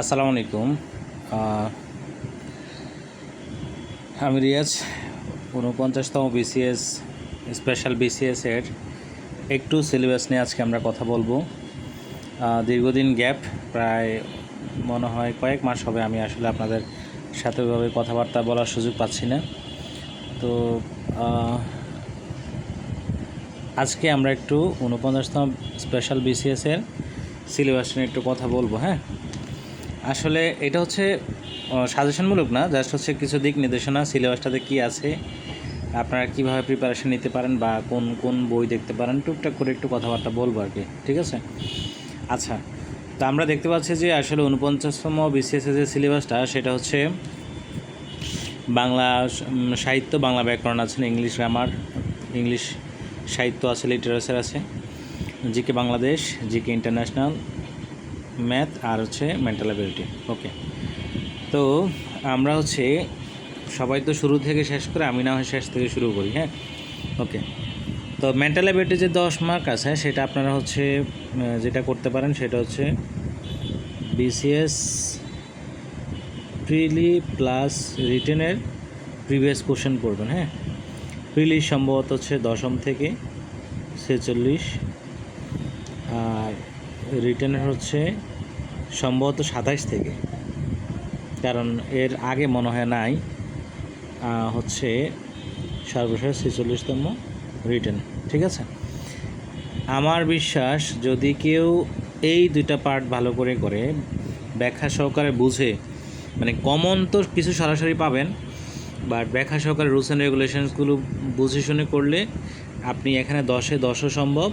আসসালামু আলাইকুম। আমি রিয়াজ, ঊনপঞ্চাশতম বিসিএস, স্পেশাল বিসিএস এর একটু সিলেবাস নিয়ে আজকে আমরা কথা বলব। দীর্ঘদিন গ্যাপ, প্রায় মনে হয় কয়েক মাস হবে আমি আসলে আপনাদের সাথে ওইভাবে কথাবার্তা বলার সুযোগ পাচ্ছি না। তো আজকে আমরা একটু ঊনপঞ্চাশতম স্পেশাল বিসিএস এর সিলেবাস নিয়ে একটু কথা বলব হ্যাঁ? আসলে এটা হচ্ছে সাজেশনমূলক না জাস্ট হচ্ছে কিছু দিক নির্দেশনা সিলেবাসটাতে কি আছে, আপনারা কীভাবে প্রিপারেশন নিতে পারেন বা কোন কোন বই দেখতে পারেন, টুকটাক করে একটু কথাবার্তা বলব আর কি, ঠিক আছে? আচ্ছা তো আমরা দেখতে পাচ্ছি যে আসলে উনপঞ্চাশতম বিসিএসের যে সিলেবাসটা সেটা হচ্ছে বাংলা সাহিত্য, বাংলা ব্যাকরণ আছে, ইংলিশ গ্রামার ইংলিশ সাহিত্য আছে লিটারেচার আছে, GK Bangladesh, GK international math আর হচ্ছে মেন্টাল অ্যাবিলিটি ওকে তো আমরা হচ্ছে সবাই তো শুরু থেকে শেষ করে আমি না হয় শেষ থেকে শুরু করি হ্যাঁ ওকে তো মেন্টাল অ্যাবিলিটি যে দশ মার্ক আছে সেটা আপনারা হচ্ছে যেটা করতে পারেন সেটা হচ্ছে বিসিএস প্রিলি প্লাস রিটেনের প্রিভিয়াস কোশ্চেন করবেন হ্যাঁ। প্রিলি সম্ভবত হচ্ছে দশম থেকে ছেচল্লিশ, আর রিটেনের হচ্ছে সম্ভবত সাতাইশ থেকে। কারণ এর আগে মনে হয় নাই হচ্ছে সর্বশেষ ছেচল্লিশতম রিটার্ন ঠিক আছে? আমার বিশ্বাস যদি কেউ এই দুইটা পার্ট ভালো করে করে, ব্যাখ্যা সহকারে বুঝে মানে কমন তো কিছু সরাসরি পাবেন বাট ব্যাখ্যা সহকারে রুলস অ্যান্ড রেগুলেশনসগুলো বুঝে শুনে করলে আপনি এখানে দশে দশও সম্ভব,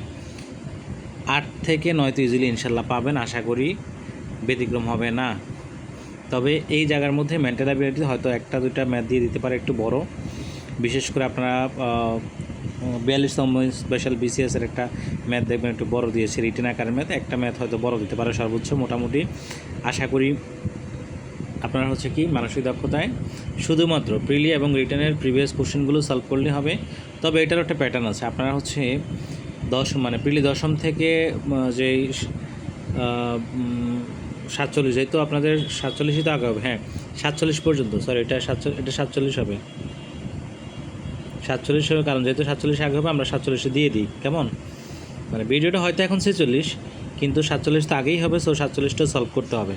আট থেকে নয় তো ইজিলি ইনশাল্লাহ পাবেন, আশা করি। ব্যতিক্রম হবে না। তবে এই জায়গার মধ্যে মেন্টাল অ্যাবিলিটি হয়তো একটা দুইটা ম্যাথ দিয়ে দিতে পারে একটু বড়। বিশেষ করে আপনারা বিয়াল্লিশতম স্পেশাল বিসিএসের একটা ম্যাথ দেখবেন একটু বড় দিয়েছে রিটেন আকারের ম্যাথ একটা ম্যাথ হয়তো বড় দিতে পারে সর্বোচ্চ মোটামুটি। আশা করি আপনার হচ্ছে কি মানসিক দক্ষতায়। শুধুমাত্র প্রিলি এবং রিটার্নের প্রিভিয়াস কোশ্চেনগুলো সলভ করলে হবে। তবে এটারও একটা প্যাটার্ন আছে। আপনারা হচ্ছে দশম মানে প্রিলি দশম থেকে উম, সাতচল্লিশ যেহেতু আপনাদের সাতচল্লিশই তো আগে হবে হ্যাঁ সাতচল্লিশ পর্যন্ত সরি এটা সাতচল্লিশ এটা সাতচল্লিশ হবে। সাতচল্লিশ হবে, কারণ যেহেতু সাতচল্লিশ আগে হবে আমরা সাতচল্লিশে দিয়ে দিই, কেমন? মানে ভিডিওটা হয়তো এখন ছেচল্লিশ, কিন্তু সাতচল্লিশ তো আগেই হবে সো সাতচল্লিশটা সলভ করতে হবে।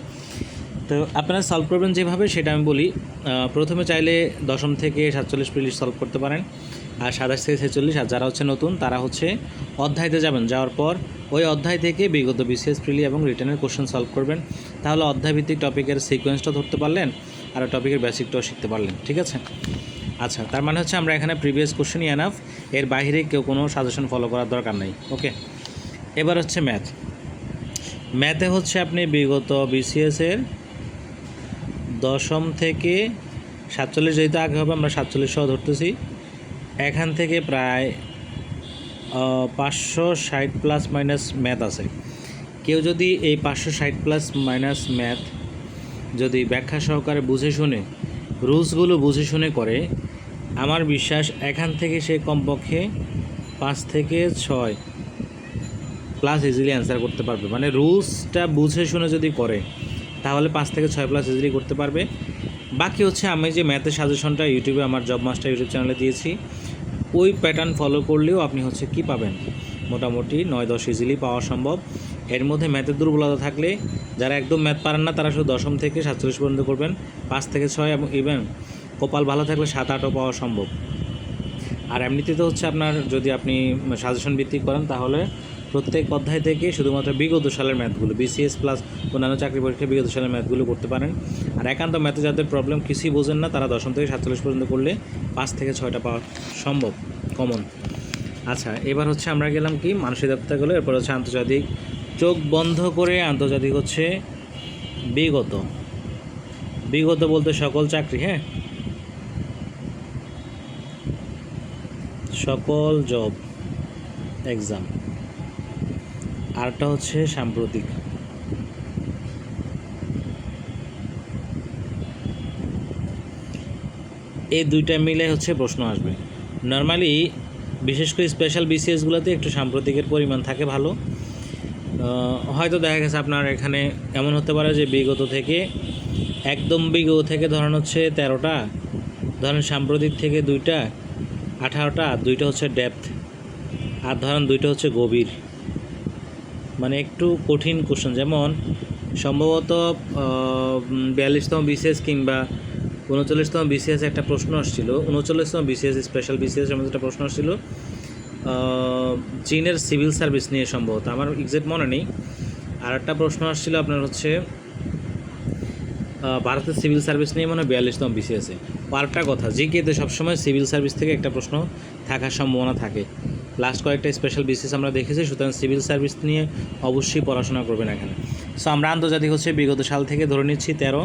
তো আপনারা সলভ করবেন যেভাবে, সেটা আমি বলি প্রথমে চাইলে দশম থেকে সাতচল্লিশ প্রিলিশ সলভ করতে পারেন। আর সাতাশ থেকে ছেচল্লিশ, আর যারা হচ্ছে নতুন, তারা হচ্ছে অধ্যায়তে যাবেন। যাওয়ার পর ওই অধ্যায় থেকে বিগত বিসিএস প্রিলি এবং রিটার্নের কোশ্চেন সলভ করবেন। তাহলে অধ্যায়ভিত্তিক টপিকের সিকোয়েন্সটা ধরতে পারলেন, আর টপিকের বেসিকটাও শিখতে পারলেন, ঠিক আছে? আচ্ছা তার মানে হচ্ছে আমরা এখানে প্রিভিয়াস কোশ্চেনই এনাফ এর বাইরে কেউ কোনো সাজেশন ফলো করার দরকার নেই ওকে এবার হচ্ছে ম্যাথ ম্যাথে হচ্ছে আপনি বিগত বিসিএস এর দশম থেকে সাতচল্লিশ যেহেতু আগে হবে, আমরা সাতচল্লিশ সহ ধরতেছি। এখান থেকে প্রায় পাঁচশো ষাট প্লাস মাইনাস ম্যাথ আছে। কেউ যদি এই পাঁচশো ষাট প্লাস মাইনাস ম্যাথ যদি ব্যাখ্যা সহকারে বুঝে শুনে, রুলসগুলো বুঝে শুনে করে, আমার বিশ্বাস এখান থেকে সে কমপক্ষে পাঁচ থেকে ছয় প্লাস ইজিলি অ্যান্সার করতে পারবে। মানে রুলসটা বুঝে শুনে যদি করে, তাহলে পাঁচ থেকে ছয় প্লাস ইজিলি করতে পারবে। বাকি হচ্ছে আমি যে ম্যাথের সাজেশনটা ইউটিউবে আমার জব মাস্টার ইউটিউব চ্যানেলে দিয়েছি ওই প্যাটার্ন ফলো করলেও আপনি হচ্ছে কি পাবেন? মোটামুটি নয় দশ ইজিলি পাওয়া সম্ভব। এর মধ্যে ম্যাথের দুর্বলতা থাকলে যারা একদম ম্যাথ পারেন না, তারা শুধু দশম থেকে সাতচল্লিশ পর্যন্ত করবেন। পাঁচ থেকে ছয় এবং ইভেন কপাল ভালো থাকলে সাত আটও পাওয়া সম্ভব। আর এমনিতে তো হচ্ছে আপনার যদি আপনি সাজেশন ভিত্তিক করেন, তাহলে প্রত্যেক অধ্যায় থেকে শুধুমাত্র বিগত সালের ম্যাথগুলো বিসিএস প্লাস অন্যান্য চাকরি পরীক্ষায় বিগত সালের ম্যাথগুলো করতে পারেন। আর একান্ত ম্যাথে যাদের প্রবলেম কিছুই বোঝেন না, তারা দশম থেকে সাতচল্লিশ পর্যন্ত করলে পাঁচ থেকে ছয়টা পাওয়া সম্ভব কমন আচ্ছা এবার হচ্ছে আমরা গেলাম কি? মানসিক দক্ষতাগুলো এরপর হচ্ছে আন্তর্জাতিক। চোখ বন্ধ করে আন্তর্জাতিক হচ্ছে বিগত। বিগত বলতে সকল চাকরি হ্যাঁ? সকল জব এক্সাম আরটা হচ্ছে সাম্প্রতিক। এই দুইটা মিলে হচ্ছে প্রশ্ন আসবে। নর্মালি বিশেষ করে স্পেশাল বিসিএসগুলোতে একটু সাম্প্রতিকের পরিমাণ থাকে ভালো। হয়তো দেখা গেছে আপনার এখানে এমন হতে পারে যে বিগত থেকে, একদম বিগত থেকে ধরেন হচ্ছে তেরোটা, ধরেন সাম্প্রতিক থেকে দুইটা, আঠারোটা, দুইটা হচ্ছে ডেপথ আর ধরেন দুইটা হচ্ছে গভীর। মানে একটু কঠিন কোশ্চেন যেমন সম্ভবত বিয়াল্লিশতম বিসিএস কিংবা উনচল্লিশতম বিসিএস একটা প্রশ্ন আসছিল, উনচল্লিশতম বিসিএস স্পেশাল বিসিএস মধ্যে একটা প্রশ্ন আসছিল চীনের সিভিল সার্ভিস নিয়ে সম্ভবত, আমার এক্সাক্ট মনে নেই। আর একটা প্রশ্ন আসছিল আপনার হচ্ছে ভারতের সিভিল সার্ভিস নিয়ে মনে বিয়াল্লিশতম বিসিএসে আরেকটা কথা জিকেতে সবসময় সিভিল সার্ভিস থেকে একটা প্রশ্ন থাকার সম্ভাবনা থাকে। লাস্ট কয়েকটা স্পেশাল বিসিএস আমরা দেখেছি, সুতরাং সিভিল সার্ভিস নিয়ে অবশ্যই পড়াশোনা করবেন এখানে। সো আমরা আন্তর্জাতিক হচ্ছে বিগত সাল থেকে ধরে নিচ্ছি তেরো,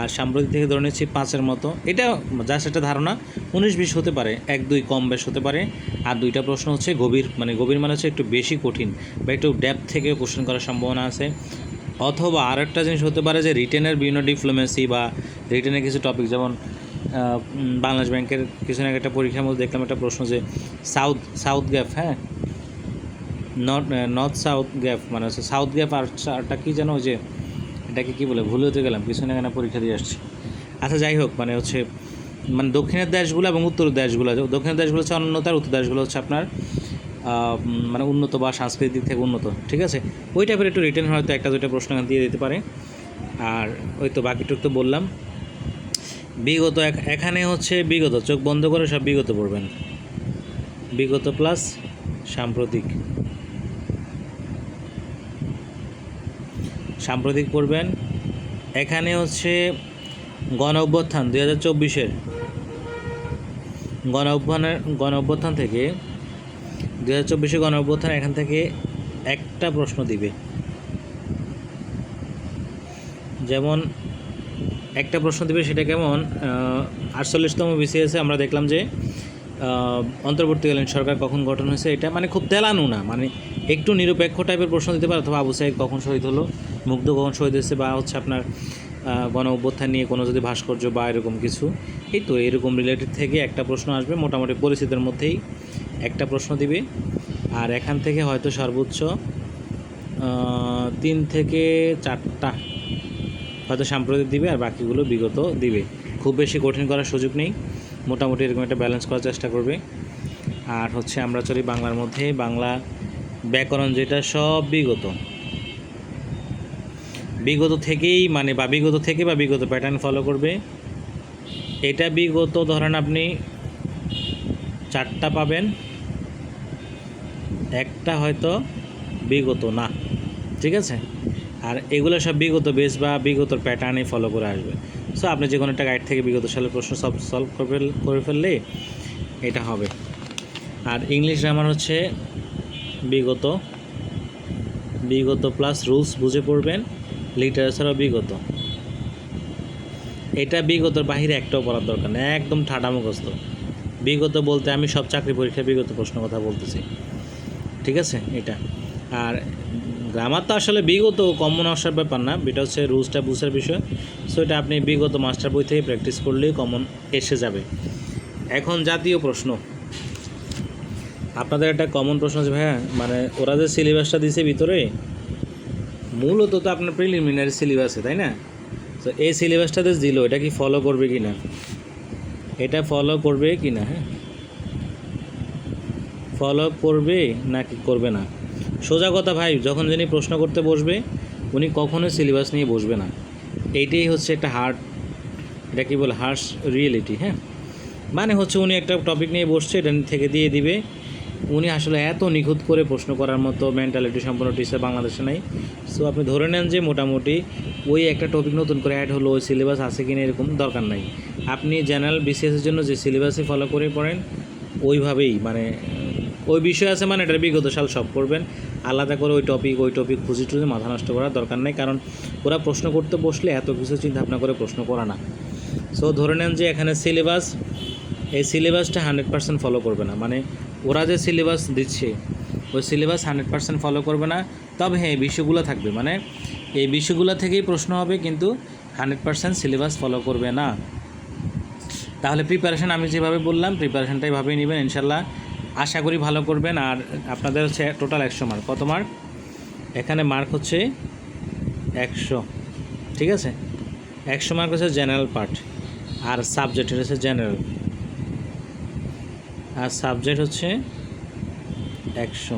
আর সাম্প্রতিক থেকে ধরে নিচ্ছি পাঁচের মতো। এটা জাস্ট একটা ধারণা, উনিশ বিশ হতে পারে, এক দুই কম বেশ হতে পারে। আর দুইটা প্রশ্ন হচ্ছে গভীর মানে গভীর মানে হচ্ছে একটু বেশি কঠিন বা একটু ডেপথ থেকে কোশ্চেন করার সম্ভাবনা আছে। অথবা আর একটা জিনিস হতে পারে যে রিটেনের বিভিন্ন ডিপ্লোমেসি বা রিটেনের কিছু টপিক যেমন বাংলাদেশ ব্যাংকের কিছু না একটা পরীক্ষার মধ্যে দেখলাম একটা প্রশ্ন যে সাউথ সাউথ গ্যাপ হ্যাঁ? নর্থ নর্থ সাউথ গ্যাপ মানে হচ্ছে সাউথ গ্যাপ আর আরটা কী যেন যে, এটাকে কী বলে, ভুল হতে গেলাম, কিছু না পরীক্ষা দিয়ে আসছে। আচ্ছা যাই হোক মানে হচ্ছে মানে দক্ষিণের দেশগুলো এবং উত্তরের দেশগুলো দক্ষিণের দেশগুলো হচ্ছে অনুন্নত আর উত্তর দেশগুলো হচ্ছে আপনার মানে উন্নত বা সাংস্কৃতিক দিক থেকে উন্নত, ঠিক আছে? ওই টাইপের একটু রিটার্ন হয়তো একটা দুইটা প্রশ্ন দিয়ে দিতে পারে। আর ওই তো বাকিটুক তো বললাম। বিগত এখানে হচ্ছে বিগত, চোখ বন্ধ করে সব বিগত পড়বেন। বিগত প্লাস সাম্প্রতিক। সাম্প্রতিক পড়বেন। এখানে হচ্ছে গণ অভ্যুত্থান দুই হাজার চব্বিশের। গণ অভ্যুত্থানের, গণ অভ্যুত্থান থেকে দুই হাজার চব্বিশে গণ অভ্যুত্থান এখান থেকে একটা প্রশ্ন দিবে। যেমন একটা প্রশ্ন দিবে, সেটা কেমন? আটচল্লিশতম বিসিএসে আমরা দেখলাম যে অন্তর্বর্তীকালীন সরকার কখন গঠন হয়েছে, এটা মানে খুব তেলানো না মানে একটু নিরপেক্ষ টাইপের প্রশ্ন দিতে পারে, অথবা আবু সাইদ কখন শহীদ হলো, মুগ্ধ কখন শহীদ হয়েছে, বা হচ্ছে আপনার গণ অভ্যুত্থান নিয়ে কোনো যদি ভাস্কর্য বা এরকম কিছু, এই তো এরকম রিলেটেড থেকে একটা প্রশ্ন আসবে, মোটামুটি পরিস্থিতির মধ্যেই একটা প্রশ্ন দিবে। আর এখান থেকে হয়তো সর্বোচ্চ তিন থেকে চারটা হয়তো সাম্প্রতিক দিবে আর বাকিগুলো বিগত দিবে। খুব বেশি কঠিন করার সুযোগ নেই। মোটামুটি এরকম একটা ব্যালেন্স করার চেষ্টা করবে। আর হচ্ছে আমরা চলি বাংলার মধ্যে। বাংলা ব্যাকরণ যেটা সব বিগত। বিগত থেকেই মানে বা বিগত থেকে বা বিগত প্যাটার্ন ফলো করবে। এটা বিগত ধরেন আপনি চারটা পাবেন। একটা হয়তো বিগত না। ঠিক আছে? আর এগুলো সব বিগত বেস বা বিগত প্যাটার্নে ফলো করে আসবে। সো আপনি যে কোনো একটা গাইড থেকে বিগত সালের প্রশ্ন সব সলভ করে করে ফেললে এটা হবে। আর ইংলিশ গ্রামার হচ্ছে বিগত বিগত প্লাস রুলস বুঝে পড়বেন লিটারেচারও বিগত। এটা বিগতর বাহিরে একটাও পড়ার দরকার নেই, একদম ঠাডা মুখস্থ। বিগত বলতে আমি সব চাকরি পরীক্ষায় বিগত প্রশ্ন কথা বলতেছি। ঠিক আছে? এটা। আর গ্রামার তো আসলে বিগত কমন আসার ব্যাপার না এটা হচ্ছে রুলসটা বুঝার বিষয়। সো এটা আপনি বিগত মাস্টার বই থেকে প্র্যাকটিস করলেই কমন এসে যাবে। এখন জাতীয় প্রশ্ন। আপনাদের একটা কমন প্রশ্ন আছে, ভাইয়া মানে ওরা যে সিলেবাসটা দিছে ভিতরে, মূলত তো আপনার প্রিলিমিনারি সিলেবাসে তাই না? তো এই সিলেবাসটা সিলেবাসটাতে দিল, এটা কি ফলো করবে কি না এটা ফলো করবে কি না হ্যাঁ? ফলো করবে নাকি করবে না? সোজা কথা ভাই, যখন যিনি প্রশ্ন করতে বসবে, উনি কখনোই সিলেবাস নিয়ে বসবে না। এইটাই হচ্ছে একটা হার্ড এটা কি বলে হার্স রিয়েলিটি হ্যাঁ? মানে হচ্ছে উনি একটা টপিক নিয়ে বসছে, এটা থেকে দিয়ে দিবে। উনি আসলে এত নিখুঁত করে প্রশ্ন করার মতো মেন্টালিটি সম্পন্ন টিচার বাংলাদেশে নেই। সো আপনি ধরে নেন যে মোটামুটি ওই একটা টপিক নতুন করে অ্যাড হলো, ওই সিলেবাস আছে কিনা এরকম দরকার নাই। আপনি জেনারেল বিসিএসের জন্য যে সিলেবাসে ফলো করে পড়েন, ওইভাবেই মানে ওই বিষয় আছে মানে এটার বিগত সাল সব করবেন। আলাদা করে ওই টপিক ওই টপিক খুঁজে টুজে মাথা নষ্ট করার দরকার নেই, কারণ ওরা প্রশ্ন করতে বসলে এত কিছু চিন্তা ভাবনা করে প্রশ্ন করা না। সো ধরে নেন যে এখানে সিলেবাস এই সিলেবাসটা হান্ড্রেড পার্সেন্ট ফলো করবে না। মানে ওরা যে সিলেবাস দিচ্ছে, ওই সিলেবাস হান্ড্রেড পার্সেন্ট ফলো করবে না, তবে হ্যাঁ এই বিষয়গুলো থাকবে। মানে এই বিষয়গুলো থেকেই প্রশ্ন হবে, কিন্তু হান্ড্রেড পার্সেন্ট সিলেবাস ফলো করবে না। তাহলে প্রিপারেশন আমি যেভাবে বললাম প্রিপারেশনটা এভাবেই নেবেন, ইনশাল্লাহ। আশা করি ভালো করবেন। আর আপনাদের হচ্ছে টোটাল একশো মার্ক কত মার্ক এখানে মার্ক হচ্ছে একশো। ঠিক আছে? একশো মার্ক হচ্ছে জেনারেল পার্ট আর সাবজেক্ট হচ্ছে জেনারেল আর সাবজেক্ট হচ্ছে একশো।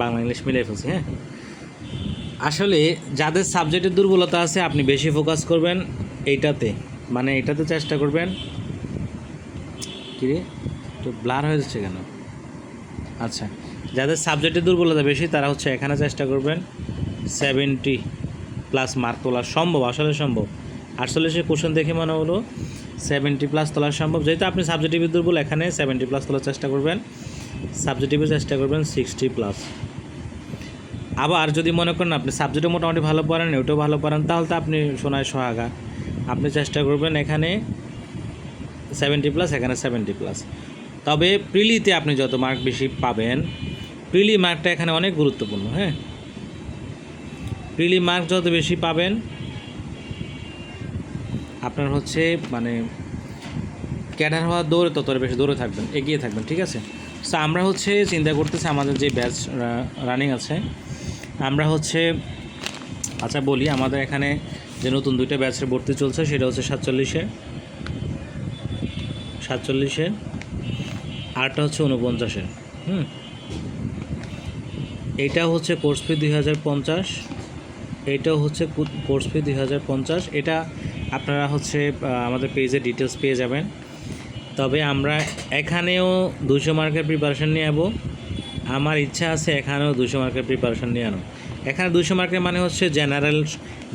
বাংলা, ইংলিশ মিলিয়ে ফেলছি হ্যাঁ? আসলে যাদের সাবজেক্টের দুর্বলতা আছে, আপনি বেশি ফোকাস করবেন এইটাতে। মানে এটাতে চেষ্টা করবেন। কিরে একটু ব্লার হয়ে যাচ্ছে কেন? আচ্ছা যাদের সাবজেক্টের দুর্বলতা বেশি, তারা হচ্ছে এখানে চেষ্টা করবেন সেভেন্টি প্লাস মার্ক তোলা সম্ভব, আসলে সম্ভব। সে কোশ্চেন দেখে মনে হলো সেভেন্টি প্লাস তোলা সম্ভব। যেহেতু আপনি সাবজেক্টিভে দুর্বল, এখানে সেভেন্টি প্লাস তোলার চেষ্টা করবেন। সাবজেক্টিভে চেষ্টা করবেন সিক্সটি প্লাস আবার যদি মনে করেন আপনি সাবজেক্টে মোটামুটি ভালো পড়েন ওটাও ভালো পড়েন, তাহলে তো আপনি সোনায় সোহাগা। আপনি চেষ্টা করবেন এখানে সেভেন্টি প্লাস এখানে সেভেন্টি প্লাস তবে প্রিলিতে আপনি যত মার্ক বেশি পাবেন, প্রিলি মার্কটা এখানে অনেক গুরুত্বপূর্ণ হ্যাঁ? প্রিলি মার্ক যত বেশি পাবেন, আপনার হচ্ছে মানে ক্যাডার হওয়ার দৌড়ে তত বেশি দৌড়ে থাকবেন, এগিয়ে থাকবেন, ঠিক আছে? সো আমরা হচ্ছে চিন্তা করতেছি আমাদের যে ব্যাচ রানিং আছে, আমরা হচ্ছে আচ্ছা বলি আমাদের এখানে যে নতুন দুইটা ব্যাচের ভর্তি চলছে, সেটা হচ্ছে সাতচল্লিশে সাতচল্লিশের আরটা হচ্ছে উনপঞ্চাশের হুম? এইটা হচ্ছে কোর্স ফি দুই হাজার পঞ্চাশ এইটাও হচ্ছে কোর্স ফি দুই হাজার পঞ্চাশ, এটা আপনারা হচ্ছে আমাদের পেজে ডিটেলস পেয়ে যাবেন। তবে আমরা এখানেও দুশো মার্কের প্রিপারেশন নিয়ে যাব আমার ইচ্ছা আছে এখানেও দুশো মার্কের প্রিপারেশন নিয়ে আনো এখানে দুশো মার্কের মানে হচ্ছে জেনারেল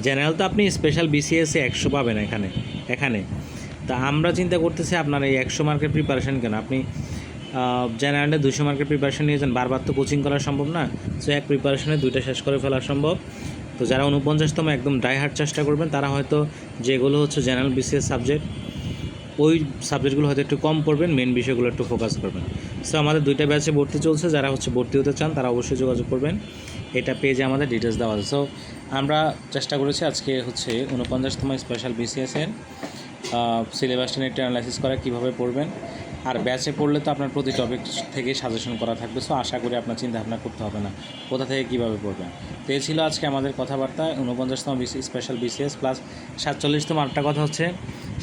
জেনারেল তো আপনি স্পেশাল বিসিএসে একশো পাবেন এখানে এখানে। তা আমরা চিন্তা করতেছি আপনার এই একশো মার্কের প্রিপারেশন কেন? আপনি জেনারেলে দুশো মার্কের প্রিপারেশন নিয়েছেন। বারবার তো কোচিং করা সম্ভব না। সো এক প্রিপারেশনে দুইটা শেষ করে ফেলা সম্ভব। তো যারা উনপঞ্চাশতম একদম ড্রাই হার্ট চেষ্টা করবেন, তারা হয়তো যেগুলো হচ্ছে জেনারেল বিসিএস সাবজেক্ট ওই সাবজেক্টগুলো হয়তো একটু কম পড়বেন মেন বিষয়গুলো একটু ফোকাস করবেন। সো আমাদের দুইটা ব্যাচে ভর্তি চলছে। যারা হচ্ছে ভর্তি হতে চান, তারা অবশ্যই যোগাযোগ করবেন। এটা পেজে আমাদের ডিটেলস দেওয়া আছে। সো আমরা চেষ্টা করেছি আজকে হচ্ছে উনপঞ্চাশতম স্পেশাল বিসিএসের সিলেবাসটা নিয়ে একটু অ্যানালাইসিস করা, কীভাবে পড়বেন। আর ব্যাচে পড়লে তো আপনার প্রতি টপিক থেকে সাজেশন করা থাকবে। সো আশা করি আপনার চিন্তা ভাবনা করতে হবে না। কোথা থেকে কীভাবে পড়বেন? তো এই ছিল আজকে আমাদের কথাবার্তা। উনপঞ্চাশতম বিসি স্পেশাল বিসিএস প্লাস সাতচল্লিশতম আরেকটা কথা হচ্ছে,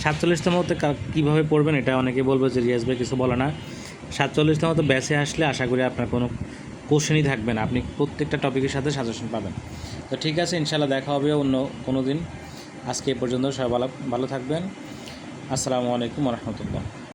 সাতচল্লিশতম হতে কীভাবে পড়বেন এটা অনেকে বলবে যে, রিয়াজ ভাই কিছু বলে না। সাতচল্লিশতম তো ব্যাচে আসলে আশা করি আপনার কোনো কোশ্চেনই থাকবে না। আপনি প্রত্যেকটা টপিকের সাথে সাজেশন পাবেন। তো ঠিক আছে ইনশাল্লাহ দেখা হবে অন্য কোনো দিন। আজকে এ পর্যন্ত সবাই ভালো ভালো থাকবেন। আসসালামু আলাইকুম রহমতুল্লাহ।